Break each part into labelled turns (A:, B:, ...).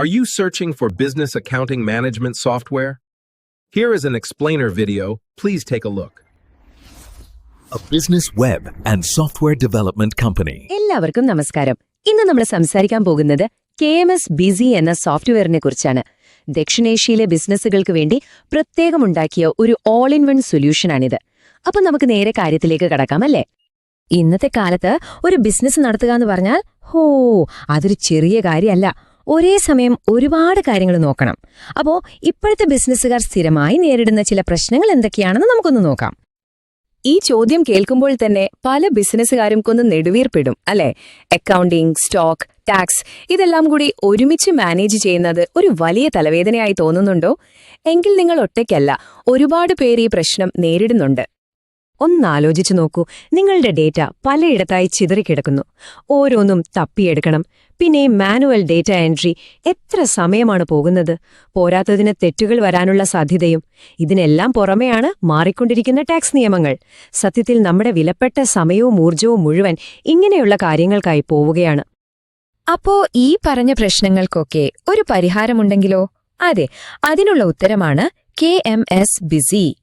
A: Are you searching for business accounting management software? Here is an explainer video. Please take a look.
B: a business web and software development company.
C: എല്ലാവർക്കും നമസ്കാരം ഇന്ന് നമ്മൾ സംസാരിക്കാൻ പോകുന്നത് K M S BC എന്ന സോഫ്റ്റ്വെയറിനെ കുറിച്ചാണ് ദക്ഷിണേഷ്യയിലെ ബിസിനസ്സുകൾക്ക് വേണ്ടി പ്രത്യേകമുണ്ടാക്കിയ ഒരു ഓൾ ഇൻ വൺ സൊല്യൂഷനാണിത് അപ്പോൾ നമുക്ക് നേരെ കാര്യത്തിലേക്ക് കടക്കാം അല്ലേ ഇന്നത്തെ കാലത്ത് ഒരു ബിസിനസ് നടത്തുക എന്ന് പറഞ്ഞാൽ ഹോ അതൊരു ചെറിയ കാര്യമല്ല ഒരേ സമയം ഒരുപാട് കാര്യങ്ങൾ നോക്കണം. അപ്പോൾ ഇപ്പോഴത്തെ ബിസിനസ്സുകാർ സ്ഥിരമായി നേരിടുന്ന ചില പ്രശ്നങ്ങൾ എന്തൊക്കെയാണെന്ന് നമുക്കൊന്ന് നോക്കാം. ഈ ചോദ്യം കേൾക്കുമ്പോൾ തന്നെ പല ബിസിനസ്സുകാരും കൊന്ന് നെടുവീർപ്പിടും അല്ലെ? അക്കൗണ്ടിംഗ് സ്റ്റോക്ക് ടാക്സ് ഇതെല്ലാം കൂടി ഒരുമിച്ച് മാനേജ് ചെയ്യുന്നത് ഒരു വലിയ തലവേദനയായി തോന്നുന്നുണ്ടോ? എങ്കിൽ നിങ്ങൾ ഒറ്റയ്ക്കല്ല ഒരുപാട് പേര് ഈ പ്രശ്നം നേരിടുന്നുണ്ട്. ഒന്നാലോചിച്ചു നോക്കൂ. നിങ്ങളുടെ ഡേറ്റ പലയിടത്തായി ചിതറിക്കിടക്കുന്നു ഓരോന്നും തപ്പിയെടുക്കണം. പിന്നെ മാനുവൽ ഡേറ്റ എൻട്രി എത്ര സമയമാണ് പോകുന്നത്? പോരാത്തതിന് തെറ്റുകൾ വരാനുള്ള സാധ്യതയും ഇതിനെല്ലാം പുറമെയാണ് മാറിക്കൊണ്ടിരിക്കുന്ന ടാക്സ് നിയമങ്ങൾ. സത്യത്തിൽ നമ്മുടെ വിലപ്പെട്ട സമയവും ഊർജവും മുഴുവൻ ഇങ്ങനെയുള്ള കാര്യങ്ങൾക്കായി പോവുകയാണ്. അപ്പോ ഈ പറഞ്ഞ പ്രശ്നങ്ങൾക്കൊക്കെ ഒരു പരിഹാരമുണ്ടെങ്കിലോ? അതെ അതിനുള്ള ഉത്തരമാണ് കെ എം എസ് ബിസി.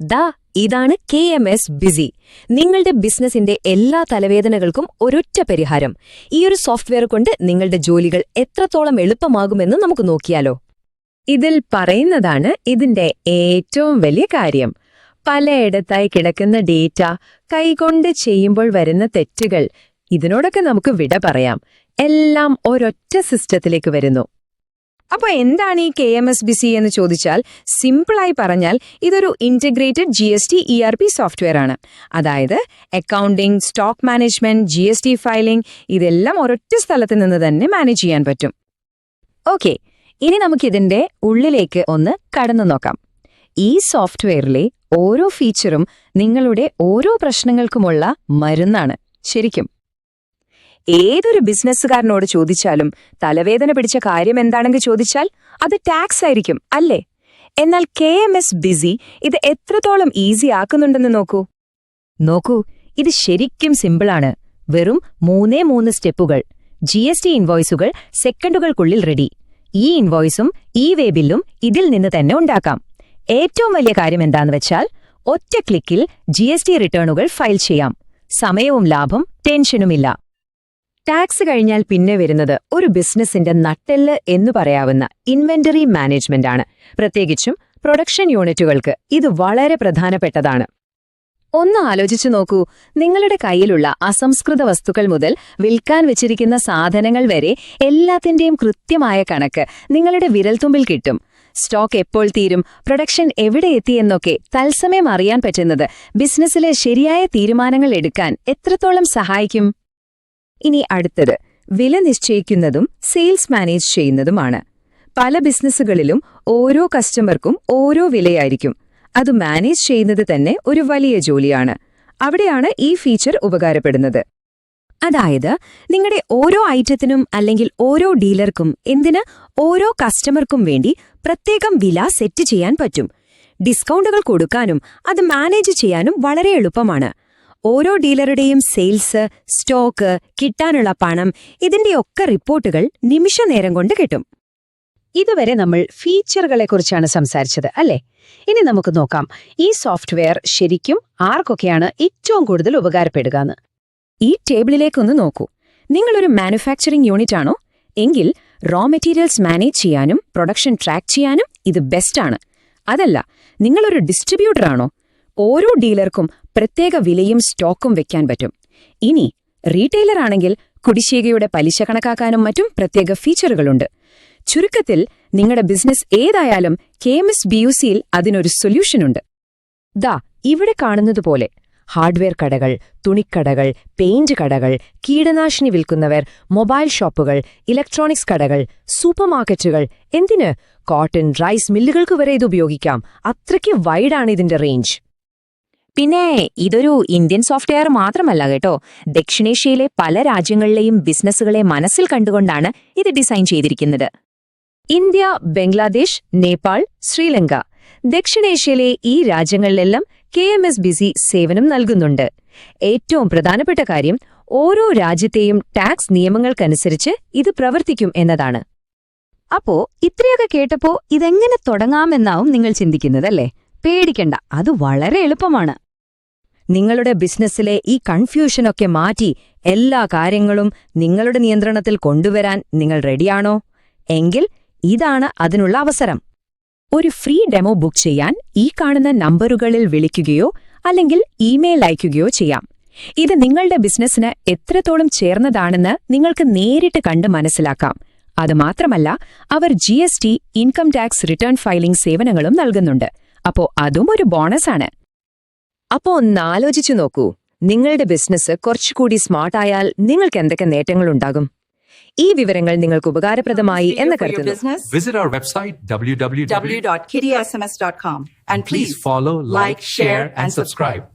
C: ദാ ഇതാണ് കെ എം എസ് ബിസി. നിങ്ങളുടെ ബിസിനസിന്റെ എല്ലാ തലവേദനകൾക്കും ഒരൊറ്റ പരിഹാരം. ഈയൊരു സോഫ്റ്റ്വെയർ കൊണ്ട് നിങ്ങളുടെ ജോലികൾ എത്രത്തോളം എളുപ്പമാകുമെന്ന് നമുക്ക് നോക്കിയാലോ. ഇതിൽ പറയുന്നതാണ് ഇതിന്റെ ഏറ്റവും വലിയ കാര്യം. പലയിടത്തായി കിടക്കുന്ന ഡേറ്റ കൈകൊണ്ട് ചെയ്യുമ്പോൾ വരുന്ന തെറ്റുകൾ. ഇതിനോടൊക്കെ നമുക്ക് വിട പറയാം. എല്ലാം ഒരൊറ്റ സിസ്റ്റത്തിലേക്ക് വരുന്നു. അപ്പൊ എന്താണ് ഈ K M S B C എന്ന് ചോദിച്ചാൽ സിമ്പിളായി പറഞ്ഞാൽ ഇതൊരു integrated G S T E R P software ആണ്. അതായത് accounting stock management G S T filing ഇതെല്ലാം ഒരൊറ്റ സ്ഥലത്ത് നിന്ന് തന്നെ മാനേജ് ചെയ്യാൻ പറ്റും. ഓക്കെ ഇനി നമുക്കിതിന്റെ ഉള്ളിലേക്ക് ഒന്ന് കടന്നു നോക്കാം. ഈ സോഫ്റ്റ്വെയറിലെ ഓരോ ഫീച്ചറും നിങ്ങളുടെ ഓരോ പ്രശ്നങ്ങൾക്കുമുള്ള മരുന്നാണ്. ശരിക്കും ഏതൊരു ബിസിനസ്സുകാരനോട് ചോദിച്ചാലും തലവേദന പിടിച്ച കാര്യം എന്താണെങ്കിൽ ചോദിച്ചാൽ അത് ടാക്സ് ആയിരിക്കും അല്ലേ? എന്നാൽ കെ എം എസ് ബിസി ഇത് എത്രത്തോളം ഈസി ആക്കുന്നുണ്ടെന്ന് നോക്കൂ. നോക്കൂ ഇത് ശരിക്കും സിമ്പിളാണ്. വെറും മൂന്നേ മൂന്ന് സ്റ്റെപ്പുകൾ. ജി എസ് ടി ഇൻവോയ്സുകൾ സെക്കൻഡുകൾക്കുള്ളിൽ റെഡി. ഈ ഇൻവോയ്സും ഈ വേ ബില്ലും ഇതിൽ നിന്ന് തന്നെ ഉണ്ടാക്കാം. ഏറ്റവും വലിയ കാര്യം എന്താന്ന് വെച്ചാൽ ഒറ്റ ക്ലിക്കിൽ ജി റിട്ടേണുകൾ ഫയൽ ചെയ്യാം. സമയവും ലാഭം ടെൻഷനുമില്ല. ടാക്സ് കഴിഞ്ഞാൽ പിന്നെ വരുന്നത് ഒരു ബിസിനസിന്റെ നട്ടെല്ല് എന്ന് പറയാവുന്ന ഇൻവെന്ററി മാനേജ്മെന്റ് ആണ്. പ്രത്യേകിച്ചും പ്രൊഡക്ഷൻ യൂണിറ്റുകൾക്ക് ഇത് വളരെ പ്രധാനപ്പെട്ടതാണ്. ഒന്ന് ആലോചിച്ചു നോക്കൂ. നിങ്ങളുടെ കയ്യിലുള്ള അസംസ്കൃത വസ്തുക്കൾ മുതൽ വിൽക്കാൻ വെച്ചിരിക്കുന്ന സാധനങ്ങൾ വരെ എല്ലാത്തിന്റെയും കൃത്യമായ കണക്ക് നിങ്ങളുടെ വിരൽത്തുമ്പിൽ കിട്ടും. സ്റ്റോക്ക് എപ്പോൾ തീരും പ്രൊഡക്ഷൻ എവിടെ എത്തിയെന്നൊക്കെ തത്സമയം അറിയാൻ പറ്റുന്നത് ബിസിനസ്സിലെ ശരിയായ തീരുമാനങ്ങൾ എടുക്കാൻ എത്രത്തോളം സഹായിക്കും? ഇനി അടുത്തത് വില നിശ്ചയിക്കുന്നതും സെയിൽസ് മാനേജ് ചെയ്യുന്നതുമാണ്. പല ബിസിനസ്സുകളിലും ഓരോ കസ്റ്റമർക്കും ഓരോ വിലയായിരിക്കും. അത് മാനേജ് ചെയ്യുന്നത് തന്നെ ഒരു വലിയ ജോലിയാണ്. അവിടെയാണ് ഈ ഫീച്ചർ ഉപകാരപ്പെടുന്നത്. അതായത് നിങ്ങളുടെ ഓരോ ഐറ്റത്തിനും അല്ലെങ്കിൽ ഓരോ ഡീലർക്കും എന്തിന് ഓരോ കസ്റ്റമർക്കും വേണ്ടി പ്രത്യേകം വില സെറ്റ് ചെയ്യാൻ പറ്റും. ഡിസ്കൗണ്ടുകൾ കൊടുക്കാനും അത് മാനേജ് ചെയ്യാനും വളരെ എളുപ്പമാണ്. ഓരോ ഡീലറുടെയും സെയിൽസ് സ്റ്റോക്ക് കിട്ടാനുള്ള പണം ഇതിന്റെയൊക്കെ റിപ്പോർട്ടുകൾ നിമിഷനേരം കൊണ്ട് കിട്ടും. ഇതുവരെ നമ്മൾ ഫീച്ചറുകളെക്കുറിച്ചാണ് സംസാരിച്ചത് അല്ലേ? ഇനി നമുക്ക് നോക്കാം ഈ സോഫ്റ്റ്വെയർ ശരിക്കും ആർക്കൊക്കെയാണ് ഏറ്റവും കൂടുതൽ ഉപകാരപ്പെടുക എന്ന് ഈ ടേബിളിലേക്കൊന്ന് നോക്കൂ. നിങ്ങളൊരു മാനുഫാക്ചറിംഗ് യൂണിറ്റ് ആണോ എങ്കിൽ റോ മെറ്റീരിയൽസ് മാനേജ് ചെയ്യാനും പ്രൊഡക്ഷൻ ട്രാക്ക് ചെയ്യാനും ഇത് ബെസ്റ്റാണ്. അതല്ല നിങ്ങളൊരു ഡിസ്ട്രിബ്യൂട്ടർ ആണോ ഓരോ ഡീലർക്കും പ്രത്യേക വിലയും സ്റ്റോക്കും വെക്കാൻ പറ്റും. ഇനി റീറ്റെയിലർ ആണെങ്കിൽ കുടിശ്ശികയുടെ പലിശ കണക്കാക്കാനും മറ്റും പ്രത്യേക ഫീച്ചറുകളുണ്ട്. ചുരുക്കത്തിൽ നിങ്ങളുടെ ബിസിനസ് ഏതായാലും K M S B U സിയിൽ അതിനൊരു സൊല്യൂഷനുണ്ട്. ദാ ഇവിടെ കാണുന്നതുപോലെ ഹാർഡ്വെയർ കടകൾ തുണിക്കടകൾ പെയിന്റ് കടകൾ കീടനാശിനി വിൽക്കുന്നവർ മൊബൈൽ ഷോപ്പുകൾ ഇലക്ട്രോണിക്സ് കടകൾ സൂപ്പർമാർക്കറ്റുകൾ എന്തിന്? കോട്ടൺ റൈസ് മില്ലുകൾക്ക് വരെ ഇത് ഉപയോഗിക്കാം. അത്രയ്ക്ക് വൈഡാണ് ഇതിന്റെ റേഞ്ച്. പിന്നെ ഇതൊരു ഇന്ത്യൻ സോഫ്റ്റ്വെയർ മാത്രമല്ല കേട്ടോ. ദക്ഷിണേഷ്യയിലെ പല രാജ്യങ്ങളിലെയും ബിസിനസ്സുകളെ മനസ്സിൽ കണ്ടുകൊണ്ടാണ് ഇത് ഡിസൈൻ ചെയ്തിരിക്കുന്നത്. ഇന്ത്യ ബംഗ്ലാദേശ് നേപ്പാൾ ശ്രീലങ്ക. ദക്ഷിണേഷ്യയിലെ ഈ രാജ്യങ്ങളിലെല്ലാം കെ എം എസ് ബിസി സേവനം നൽകുന്നുണ്ട്. ഏറ്റവും പ്രധാനപ്പെട്ട കാര്യം ഓരോ രാജ്യത്തെയും ടാക്സ് നിയമങ്ങൾക്കനുസരിച്ച് ഇത് പ്രവർത്തിക്കും എന്നതാണ്. അപ്പോ ഇത്രയൊക്കെ കേട്ടപ്പോ ഇതെങ്ങനെ തുടങ്ങാമെന്നാവും നിങ്ങൾ ചിന്തിക്കുന്നതല്ലേ പേടിക്കണ്ട അത് വളരെ എളുപ്പമാണ്. നിങ്ങളുടെ ബിസിനസ്സിലെ ഈ കൺഫ്യൂഷനൊക്കെ മാറ്റി എല്ലാ കാര്യങ്ങളും നിങ്ങളുടെ നിയന്ത്രണത്തിൽ കൊണ്ടുവരാൻ നിങ്ങൾ റെഡിയാണോ? എങ്കിൽ ഇതാണ് അതിനുള്ള അവസരം. ഒരു ഫ്രീ ഡെമോ ബുക്ക് ചെയ്യാൻ ഈ കാണുന്ന നമ്പറുകളിൽ വിളിക്കുകയോ അല്ലെങ്കിൽ ഇമെയിൽ അയയ്ക്കുകയോ ചെയ്യാം. ഇത് നിങ്ങളുടെ ബിസിനസ്സിന് എത്രത്തോളം ചേർന്നതാണെന്ന് നിങ്ങൾക്ക് നേരിട്ട് കണ്ട് മനസ്സിലാക്കാം. അതുമാത്രമല്ല അവർ G S T income tax return filing സേവനങ്ങളും നൽകുന്നുണ്ട്. അപ്പോ അതും ഒരു ബോണസാണ്. അപ്പോ ഒന്ന് ആലോചിച്ചു നോക്കൂ. നിങ്ങളുടെ ബിസിനസ് കുറച്ചുകൂടി സ്മാർട്ടായാൽ നിങ്ങൾക്ക് എന്തൊക്കെ നേട്ടങ്ങളുണ്ടാകും? ഈ വിവരങ്ങൾ നിങ്ങൾക്ക് ഉപകാരപ്രദമായി എന്ന് കരുതുന്നു.
D: Visit our website www.
E: www.kittysms.com and
D: Please follow, like, share, and subscribe.